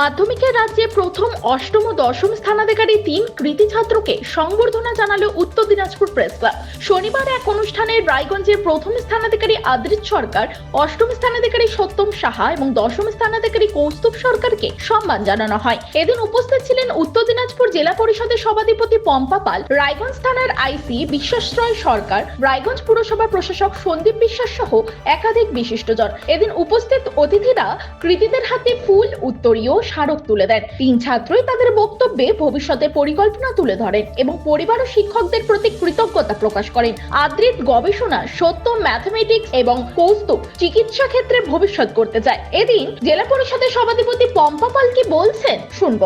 মাধ্যমিকের রাজ্যে প্রথম, অষ্টম ও দশম স্থানাধিকারী তিন কৃতি ছাত্রকে সংবর্ধনা জানালো উত্তর দিনাজপুর প্রেস ক্লাব। শনিবার এক অনুষ্ঠানে রায়গঞ্জের প্রথম স্থানাধিকারী আদ্রিত সরকার, অষ্টম স্থানাধিকারী সত্যম সাহা এবং দশম স্থানাধিকারী কৌস্তুভ সরকারকে সম্মান জানানো হয়। এদিন উপস্থিত ছিলেন উত্তর দিনাজপুর জেলা পরিষদের সভাধিপতি পম্পা পাল, রায়গঞ্জ থানার আইসি বিশ্বাসরয় সরকার, রায়গঞ্জ পুরসভা প্রশাসক সন্দীপ বিশ্বাস সহ একাধিক বিশিষ্টজন। এদিন উপস্থিত অতিথিরা কৃতিদের হাতে ফুল, উত্তরীয় স্মারক তুলে দেন। তিন ছাত্রই তাদের বক্তব্যে ভবিষ্যতের পরিকল্পনা তুলে ধরেন এবং পরিবার ও শিক্ষকদের প্রতি কৃতজ্ঞতা প্রকাশ করেন। আদ্রিত গবেষণা সত্য ম্যাথমেটিক্স এবং কৌস্তুভ চিকিৎসা ক্ষেত্রে ভবিষ্যৎ করতে চায়। এদিন জেলা পরিষদের সভাধিপতি পম্পা পাল কি বলছেন শুনব।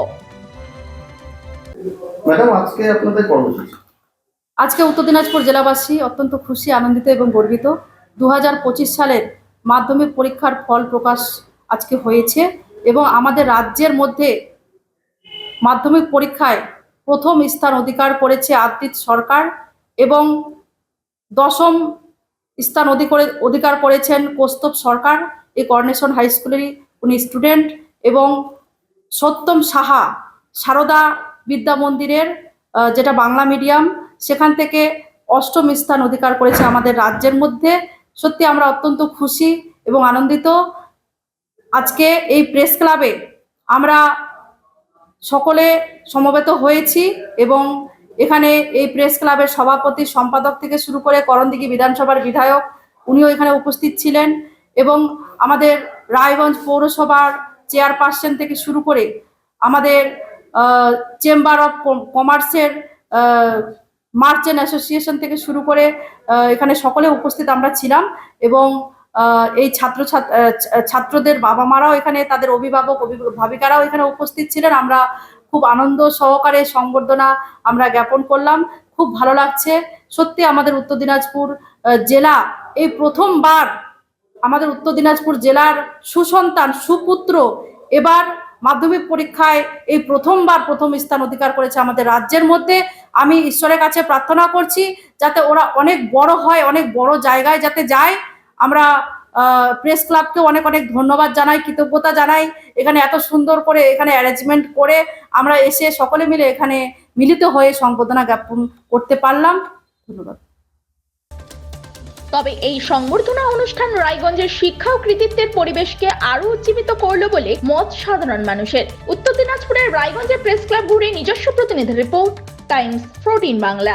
ম্যাডাম আজকে আপনাদের কর্মসূচি? আজকে উত্তর দিনাজপুর জেলাবাসী অত্যন্ত খুশি আনন্দিত এবং গর্বিত। দু হাজার পঁচিশ সালের মাধ্যমিক পরীক্ষার ফল প্রকাশ আজকে হয়েছে। এবং আমাদের রাজ্যের মধ্যে মাধ্যমিক পরীক্ষায় প্রথম স্থান অধিকার করেছে আদ্রিত সরকার এবং দশম স্থান অধিকার অধিকার করেছেন কৌস্তব সরকার এই কর্নেশন হাই স্কুলেরই উনি স্টুডেন্ট এবং সত্যম সাহা সারদা বিদ্যা মন্দিরের যেটা বাংলা মিডিয়াম সেখান থেকে অষ্টম স্থান অধিকার করেছে আমাদের রাজ্যের মধ্যে। সত্যি আমরা অত্যন্ত খুশি এবং আনন্দিত। আজকে এই প্রেস ক্লাবে আমরা সকলে সমবেত হয়েছি এবং এখানে এই প্রেস ক্লাবের সভাপতি সম্পাদক থেকে শুরু করে করণদিঘি বিধানসভার বিধায়ক উনিও এখানে উপস্থিত ছিলেন এবং আমাদের রায়গঞ্জ পৌরসভার চেয়ারপারসন থেকে শুরু করে আমাদের চেম্বার অফ কমার্সের মার্চেন্ট অ্যাসোসিয়েশন থেকে শুরু করে এখানে সকলে উপস্থিত আমরা ছিলাম এবং এই ছাত্র ছাত্রদের বাবা মারাও এখানে, তাদের অভিভাবক অভিভাবিকারাও এখানে উপস্থিত ছিলেন। আমরা খুব আনন্দ সহকারে সংবর্ধনা আমরা জ্ঞাপন করলাম। খুব ভালো লাগছে। সত্যি আমাদের উত্তর দিনাজপুর জেলা এই প্রথমবার আমাদের উত্তর দিনাজপুর জেলার সুসন্তান, সুপুত্র এবার মাধ্যমিক পরীক্ষায় এই প্রথমবার প্রথম স্থান অধিকার করেছে আমাদের রাজ্যের মধ্যে। আমি ঈশ্বরের কাছে প্রার্থনা করছি যাতে ওরা অনেক বড় হয়, অনেক বড় জায়গায় যাতে যায়। আমরা প্রেস ক্লাবকে অনেক অনেক ধন্যবাদ জানাই, কৃতজ্ঞতা জানাই। এখানে এত সুন্দর করে এখানে অ্যারেঞ্জমেন্ট করে আমরা এসে সকলে মিলে এখানে মিলিত হয়ে সংবর্ধনা জ্ঞাপন করতে পারলাম। ধন্যবাদ। তবে এই সংবর্ধনা অনুষ্ঠান রায়গঞ্জের শিক্ষা ও কৃতিত্বের পরিবেশকে আরও উজ্জীবিত করল বলে মত সাধারণ মানুষের। উত্তর দিনাজপুরের রায়গঞ্জের প্রেস ক্লাব ঘুরে নিজস্ব প্রতিনিধি রিপোর্ট টাইমস ফোরটিন বাংলা